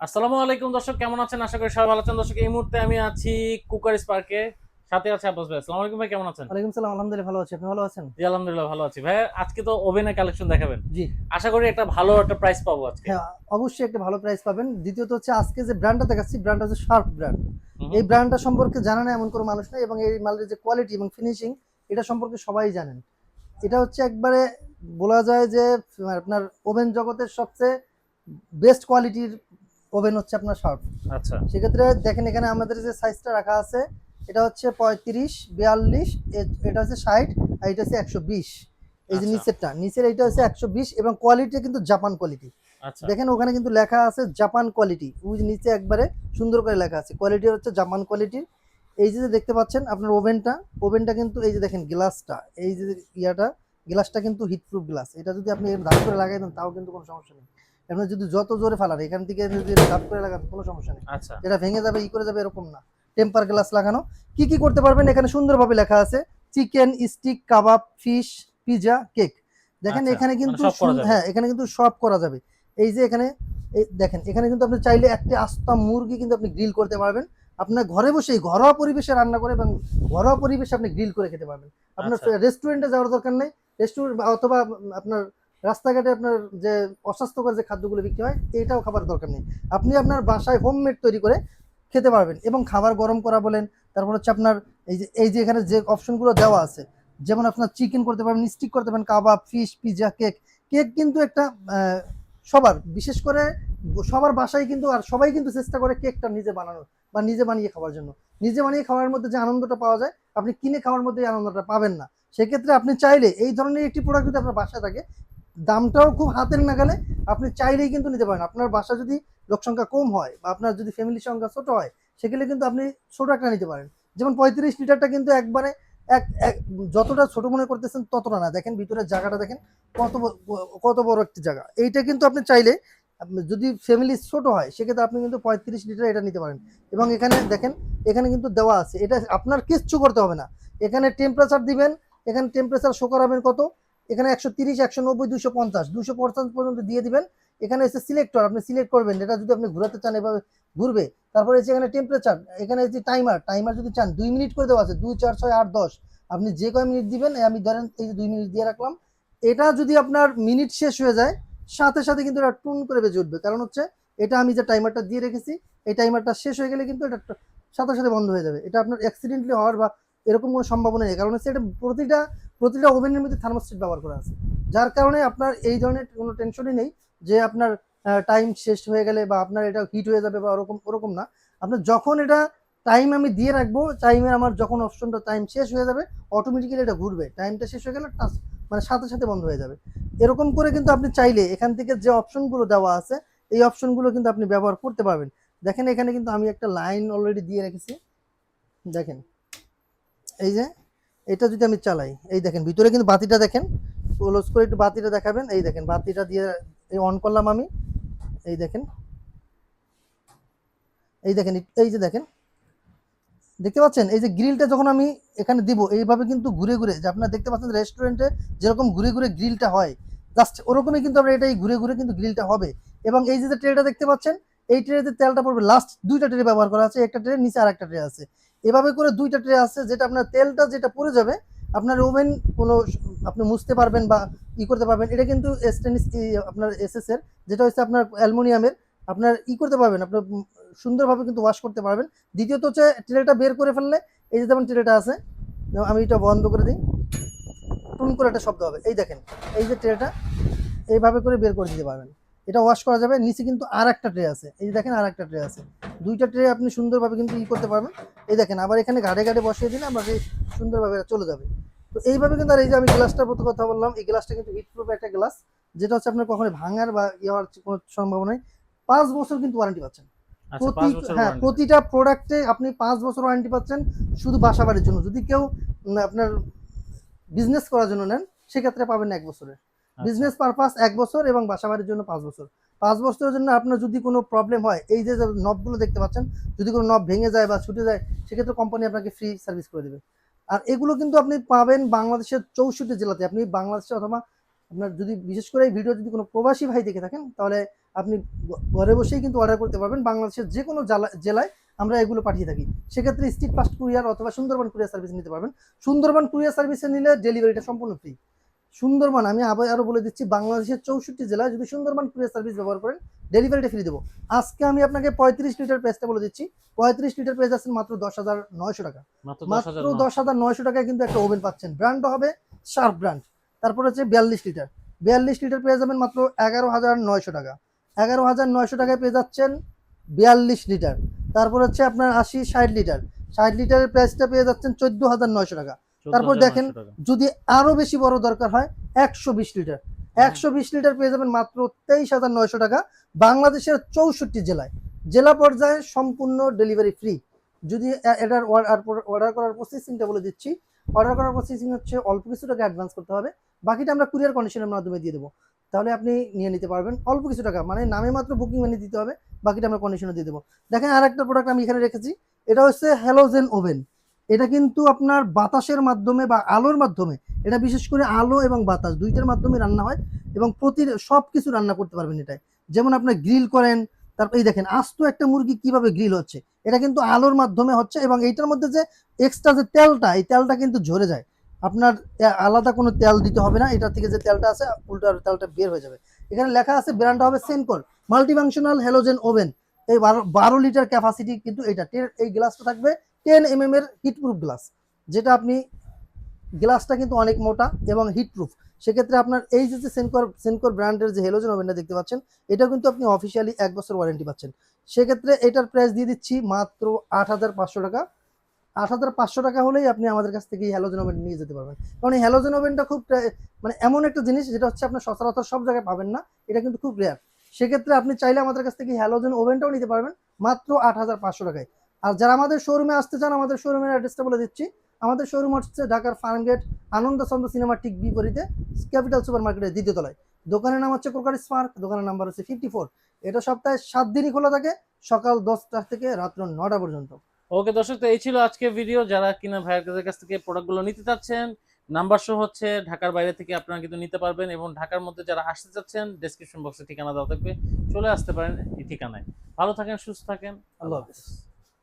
আসসালামু আলাইকুম দর্শক কেমন আছেন? আশা করি সবাই ভালো আছেন। দর্শক এই মুহূর্তে আমি আছি কুকার পার্কে। সাথে আছে আব্বাস ভাই। আসসালামু আলাইকুম ভাই কেমন আছেন? ওয়ালাইকুম সালাম আলহামদুলিল্লাহ ভালো আছি। আপনি ভালো আছেন? জি আলহামদুলিল্লাহ ভালো আছি। ভাই আজকে তো ওভেনের কালেকশন দেখাবেন। জি। আশা করি একটা ভালো একটা প্রাইস পাবো আজকে। হ্যাঁ অবশ্যই একটা ভালো প্রাইস পাবেন। দ্বিতীয়ত হচ্ছে আজকে যে ব্র্যান্ডটা দেখাচ্ছি ব্র্যান্ডটা হচ্ছে শার্প ব্র্যান্ড এই ব্র্যান্ডটা সম্পর্কে জানা না এমন কোনো মানুষ নেই এবং এই মালের যে কোয়ালিটি এবং ফিনিশিং এটা সম্পর্কে সবাই জানেন। এটা হচ্ছে একবারে বলা যায় যে আপনার ওভেন জগতের সবচেয়ে বেস্ট কোয়ালিটির ওভেন হচ্ছে আপনার শার্প আচ্ছা। সেক্ষেত্রে দেখেন এখানে আমাদের যে সাইজটা রাখা আছে এটা হচ্ছে পঁয়ত্রিশ বিয়াল্লিশ এটা হচ্ছে ষাট আর এটা হচ্ছে একশো বিশ। এই যে আচ্ছা। নিচেরটা নিচের এটা হচ্ছে একশো বিশ এবং কোয়ালিটি কিন্তু জাপান কোয়ালিটি আচ্ছা। দেখেন ওখানে কিন্তু লেখা আছে জাপান কোয়ালিটি যে নিচে একবারে সুন্দর করে লেখা আছে। কোয়ালিটি হচ্ছে জাপান কোয়ালিটির এই যে যে দেখতে পাচ্ছেন আপনার ওভেনটা ওভেনটা কিন্তু এই যে দেখেন গ্লাসটা এই যে ইয়াটা গ্লাসটা কিন্তু হিটপ্রুফ গ্লাস এটা যদি আপনি ধাপ করে লাগাই দেন তাও কিন্তু কোনো সমস্যা নেই। আপনি যদি যত জোরে ফালান এখান থেকে যদি ধাপ করে লাগান কোনো সমস্যা নেই। আচ্ছা। যেটা ভেঙে যাবে ই করে যাবে এরকম না। টেম্পার গ্লাস লাগানো। কি কি করতে পারবেন? এখানে সুন্দরভাবে লেখা আছে chicken stick kebab fish pizza cake. দেখেন আচ্ছা, এখানে মানে কিন্তু সব করা যাবে। হ্যাঁ এখানে কিন্তু সব করা যাবে। এই যে এখানে দেখেন এখানে কিন্তু আপনি চাইলে একটা আস্তা মুরগি কিন্তু আপনি গ্রিল করতে পারবেন। আপনার ঘরে বসেই ঘরোয়া পরিবেশে রান্না করে এবং ঘরোয়া পরিবেশে আপনি গ্রিল করে খেতে পারবেন। আপনার আচ্ছা। রেস্টুরেন্টে যাওয়ার দরকার নেই। রেস্টুরেন্ট অথবা আপনার রাস্তাঘাটে আপনার যে অস্বাস্থ্যকর যে খাদ্যগুলো বিক্রি হয়, এটাও খাবার দরকার নেই। আপনি আপনার বাসায় হোমমেড তৈরি করে খেতে পারবেন এবং খাবার গরম করা বলেন, তারপর হচ্ছে আপনার এই যে এই যে এখানে যে অপশনগুলো দেওয়া আছে, যেমন আপনার চিকেন করতে পারবেন স্টিক করতে পারবেন, kebab fish pizza cake cake কিন্তু একটা সবার, বিশেষ করে সবার বাসায় কিন্তু, আর সবাই কিন্তু চেষ্টা করে কেকটা নিজে বানানোর বা নিজে বানিয়ে খাওয়ার জন্য। নিজে বানিয়ে খাওয়ার মধ্যে যে আনন্দটা পাওয়া যায়, আপনি কিনে খাওয়ার মধ্যে এই আনন্দটা পাবেন না। সেক্ষেত্রে আপনি চাইলে এই ধরনের একটি প্রোডাক্ট যদি আপনার বাসায় থাকে দামটাও খুব হাতের নাগালে আপনি চাইলেই কিন্তু নিতে পারেন। আপনার বাসা যদি লোক সংখ্যা কম হয় বা আপনার যদি ফ্যামিলির সংখ্যা ছোট হয়, সেক্ষেত্রে কিন্তু আপনি ছোট একটা নিতে পারেন। যেমন পঁয়ত্রিশ লিটারটা কিন্তু একবারে এক, এক- যতটা ছোট মনে করতেছেন ততটা না। দেখেন ভিতরের জায়গাটা দেখেন কত কত বড় একটি জায়গা। এইটা কিন্তু আপনি চাইলে যদি ফ্যামিলি ছোট হয়, সেক্ষেত্রে আপনি কিন্তু পঁয়ত্রিশ লিটার এটা নিতে পারেন। এবং এখানে দেখেন, এখানে কিন্তু দেওয়া আছে। এটা আপনার কিচ্ছু করতে হবে না। এখানে টেম্পারেচার দিবেন, এখানে টেম্পারেচার শো করাবেন কত? এখানে একশো তিরিশ, একশো নব্বই, দুশো পঞ্চাশ। দুশো পঞ্চাশ পর্যন্ত দিয়ে দিবেন। এখানে এসে সিলেক্টর আপনি সিলেক্ট করবেন। এটা যদি আপনি ঘোরাতে চান, এভাবে ঘুরবে। তারপরে হচ্ছে এখানে টেম্পারেচার এখানে যে টাইমার টাইমার যদি চান, দুই মিনিট করে দেওয়া আছে, দুই, চার, ছয়, আট, দশ। আপনি যে কয় মিনিট দিবেন আমি ধরেন এই যে দুই মিনিট দিয়ে রাখলাম। এটা যদি আপনার মিনিট শেষ হয়ে যায়, সাথে সাথে কিন্তু এটা টুন করে বেজে উঠবে। কারণ হচ্ছে, এটা আমি যে টাইমারটা দিয়ে রেখেছি, এই টাইমারটা শেষ হয়ে গেলে কিন্তু এটা সাথে সাথে বন্ধ হয়ে যাবে। এটা আপনার অ্যাক্সিডেন্টলি হওয়ার বা এরকম কোনো সম্ভাবনা নেই। কারণ হচ্ছে, এটা প্রতিটা প্রতিটা ওভেনের মধ্যে থার্মোস্টেট ব্যবহার করা আছে। যার কারণে আপনার এই ধরনের কোনো টেনশনই নেই যে আপনার টাইম শেষ হয়ে গেলে বা আপনার এটা হিট হয়ে যাবে বা ওরকম ওরকম না। আপনার যখন এটা টাইম আমি দিয়ে রাখব টাইমের আমার যখন অপশনটা টাইম শেষ হয়ে যাবে অটোমেটিক্যালি এটা ঘুরবে। টাইমটা শেষ হয়ে গেলে মানে সাথে সাথে বন্ধ হয়ে যাবে। এরকম করে কিন্তু আপনি চাইলে এখান থেকে যে অপশনগুলো দেওয়া আছে, এই অপশনগুলো কিন্তু আপনি ব্যবহার করতে পারবেন। দেখেন এখানে কিন্তু আমি একটা লাইন অলরেডি দিয়ে রেখেছি। দেখেন। এই যে এটা যদি আমি চালাই, এই দেখেন, ভিতরে কিন্তু বাতিটা দেখেন ক্লোজ করে একটু বাতিটা দেখাবেন, এই দেখেন, বাতিটা দিয়ে অন করলাম আমি, এই দেখেন এই দেখেন, এই যে দেখেন, দেখতে পাচ্ছেন? এই যে গ্রিলটা যখন আমি এখানে দিব, এইভাবে কিন্তু ঘুরে ঘুরে, যে আপনারা দেখতে পাচ্ছেন রেস্টুরেন্টে যেরকম ঘুরে ঘুরে গ্রিলটা হয় জাস্ট ওরকমই কিন্তু আমরা এটাই ঘুরে ঘুরে কিন্তু গ্রিলটা হবে। এবং এই যে ট্রেটা দেখতে পাচ্ছেন, এই ট্রেতে তেলটা পড়বে লাস্ট দুইটা ট্রে ব্যবহার করা আছে, একটা ট্রে নিচে আর একটা ট্রে আছে। এভাবে করে দুইটা ট্রে আছে যেটা আপনার তেলটা যেটা পড়ে যাবে, আপনার ওভেন কোনো আপনি মুছতে পারবেন বা ই করতে পারবেন। এটা কিন্তু স্টেনলেস আপনার এসএস এর, যেটা হচ্ছে আপনার অ্যালুমিনিয়ামের, আপনার ই করতে পারবেন, আপনার সুন্দরভাবে কিন্তু ওয়াশ করতে পারবেন। দ্বিতীয়ত হচ্ছে ট্রেটা বের করে ফেললে, এই যে যেমন ট্রেটা আছে আমি এটা বন্ধ করে দিই, টুন করে একটা শব্দ হবে। এই দেখেন, এই যে ট্রেটা, এইভাবে করে বের করে দিতে পারবেন। এটা ওয়াশ করা যাবে। নিচে কিন্তু আর একটা ট্রে আছে। এই দেখেন আর একটা ট্রে আছে। দুইটা ট্রে আপনি সুন্দরভাবে কিন্তু ই করতে পারবেন। এই দেখেন আবার এখানে ঘাড়ে ঘাড়ে বসিয়ে দিলে আবার সুন্দরভাবে চলে যাবে। তো এইভাবে কিন্তু আর এই যে আমি গ্লাসটার মতো কথা বললাম এই গ্লাসটা কিন্তু হিট প্রুফ একটা গ্লাস যেটা হচ্ছে আপনার কখনো ভাঙার বা ইয়ে হওয়ার কোনো সম্ভাবনা নেই। পাঁচ বছর কিন্তু ওয়ারেন্টি পাচ্ছেন। আচ্ছা প্রতি হ্যাঁ প্রতিটা প্রোডাক্টে আপনি পাঁচ বছর ওয়ারেন্টি পাচ্ছেন শুধু বাসা বাড়ির জন্য। যদি কেউ আপনার বিজনেস করার জন্য নেন সেক্ষেত্রে পাবেন এক বছরের। বিজনেস পারপাস এক বছর এবং বাসা বাড়ির জন্য পাঁচ বছর। পাঁচ বছরের জন্য আপনার যদি কোনো প্রবলেম হয়, এই যে নবগুলো দেখতে পাচ্ছেন, যদি কোনো নব ভেঙে যায় বা ছুটে যায়, সেক্ষেত্রে কোম্পানি আপনাকে ফ্রি সার্ভিস করে দেবে। আর এগুলো কিন্তু আপনি পাবেন বাংলাদেশের চৌষট্টি জেলাতে। আপনি বাংলাদেশে অথবা আপনার যদি বিশেষ করে এই ভিডিও যদি কোনো প্রবাসী ভাই দেখে থাকেন, তাহলে আপনি ঘরে বসেই কিন্তু অর্ডার করতে পারবেন। বাংলাদেশের যে কোনো জেলা- জেলায় আমরা এগুলো পাঠিয়ে থাকি। সেক্ষেত্রে স্ট্রিট ফাস্ট কুরিয়ার অথবা সুন্দরবন কুরিয়ার সার্ভিস নিতে পারবেন। সুন্দরবন কুরিয়ার সার্ভিসে নিলে ডেলিভারিটা সম্পূর্ণ ফ্রি সুন্দরবন আমি আবার আরও বলে দিচ্ছি বাংলাদেশের চৌষট্টি জেলায় যদি সুন্দরবন কুরিয়ার সার্ভিস ব্যবহার করেন ডেলিভারিটা ফ্রি দেবো। আজকে আমি আপনাকে পঁয়ত্রিশ লিটার পেজটা বলে দিচ্ছি। পঁয়ত্রিশ লিটার পেজ আছেন মাত্র দশ হাজার নয়শো টাকা। মাত্র দশ হাজার নয়শো। টাকায় কিন্তু একটা ওভেন পাচ্ছেন। ব্র্যান্ডটা হবে শার্প ব্র্যান্ড তারপর হচ্ছে বিয়াল্লিশ লিটার। বিয়াল্লিশ লিটার পেয়ে যাবেন মাত্র এগারো হাজার নয়শো টাকা। এগারো হাজার নয়শো টাকায় পেয়ে যাচ্ছেন বিয়াল্লিশ লিটার। তারপর হচ্ছে আপনার আশি ষাট লিটার। ষাট লিটারের প্রাইসটা পেয়ে যাচ্ছেন চোদ্দ হাজার নয়শো টাকা। তারপর দেখেন যদি আরও বেশি বড় দরকার হয় একশো বিশ লিটার। একশো বিশ লিটার পেয়ে যাবেন মাত্র তেইশ হাজার নয়শো টাকা বাংলাদেশের চৌষট্টি জেলায়। জেলা পর্যায়ে সম্পূর্ণ ডেলিভারি ফ্রি যদি এটার অর্ডার করার প্রসেসিংটা বলে দিচ্ছি। অর্ডার করার প্রসেসিং হচ্ছে অল্প কিছু টাকা অ্যাডভান্স করতে হবে। বাকিটা আমরা কুরিয়ার কন্ডিশনের মাধ্যমে দিয়ে দেবো। তাহলে আপনি নিয়ে নিতে পারবেন অল্প কিছু টাকা। মানে নামে মাত্র বুকিং মানি দিতে হবে বাকিটা আমরা কন্ডিশনে দিয়ে দেবো। দেখেন আর একটা প্রোডাক্ট আমি এখানে রেখেছি। এটা হচ্ছে হ্যালোজেন ওভেন এটা কিন্তু আপনার বাতাসের মাধ্যমে বা আলোর মাধ্যমে, এটা বিশেষ করে আলো এবং বাতাস দুইটার মাধ্যমে রান্না হয় এবং প্রতি সব কিছু রান্না করতে পারবেন এটাই যেমন আপনার গ্রিল করেন, তারপর এই দেখেন আস্ত একটা মুরগি কীভাবে গ্রিল হচ্ছে, এটা কিন্তু আলোর মাধ্যমে হচ্ছে এবং এইটার মধ্যে যে এক্সট্রা যে তেলটা, এই তেলটা কিন্তু ঝরে যায়। আপনার আলাদা কোনো তেল দিতে হবে না এটা থেকে যে তেলটা আছে, উল্টা তেলটা বের হয়ে যাবে। এখানে লেখা আছে ব্র্যান্ডটা হবে সেনকোর মাল্টিফাংশনাল হ্যালোজেন ওভেন এই বারো বারো লিটার ক্যাপাসিটি কিন্তু এটা এই গ্লাসটা থাকবে টেন এম এম এর হিটপ্রুফ গ্লাস যেটা আপনি গ্লাসটা কিন্তু অনেক মোটা এবং হিটপ্রুফ সেক্ষেত্রে আপনার এই যে যে সেনকর সেনকর ব্র্যান্ডের যে হেলোজেন ওভেনটা দেখতে পাচ্ছেন এটা কিন্তু আপনি অফিসিয়ালি এক বছর ওয়ারেন্টি পাচ্ছেন। সেক্ষেত্রে এটার প্রাইস দিয়ে দিচ্ছি মাত্র আট হাজার পাঁচশো টাকা। আট হাজার পাঁচশো টাকা হলেই আপনি আমাদের কাছ থেকে এই হ্যালোজেন ওভেন নিয়ে যেতে পারবেন। কারণ এই হ্যালোজেন ওভেনটা খুব মানে এমন একটা জিনিস, যেটা হচ্ছে আপনার সচরাচর সব জায়গায় পাবেন না, এটা কিন্তু খুব রেয়ার সেক্ষেত্রে আপনি চাইলে আমাদের কাছ থেকে হ্যালোজেন ওভেনটাও নিতে পারবেন মাত্র আট হাজার পাঁচশো টাকায়। আর যারা আমাদের শোরুমে আসতে চান আমাদের শোরুমের অ্যাড্রেসটা বলে দিচ্ছি। আমাদের শোরুম হচ্ছে ঢাকার ফার্মগেট আনন্দচন্দ্র সিনেমা ঠিক বিপরীতে ক্যাপিটাল সুপার মার্কেটের দ্বিতীয় তলায়। দোকানের নাম হচ্ছে কোকারি স্পার্ক দোকানের নাম্বার হচ্ছে ফিফটি ফোর এটা সপ্তাহে সাত দিনই খোলা থাকে সকাল দশটা থেকে রাত্র নটা পর্যন্ত। ওকে দর্শক তো এই ছিল আজকের ভিডিও যারা কিনা ভাইয়ের কাছ থেকে প্রোডাক্টগুলো নিতে চাচ্ছেন নাম্বার শো হচ্ছে ঢাকার বাইরে থেকে আপনারা কিন্তু নিতে পারবেন এবং ঢাকার মধ্যে যারা আসতে চাচ্ছেন ডেসক্রিপশন বক্সে ঠিকানা দেওয়া থাকবে। চলে আসতে পারেন এই ঠিকানায়। ভালো থাকেন সুস্থ থাকেন। আল্লাহ হাফেজ।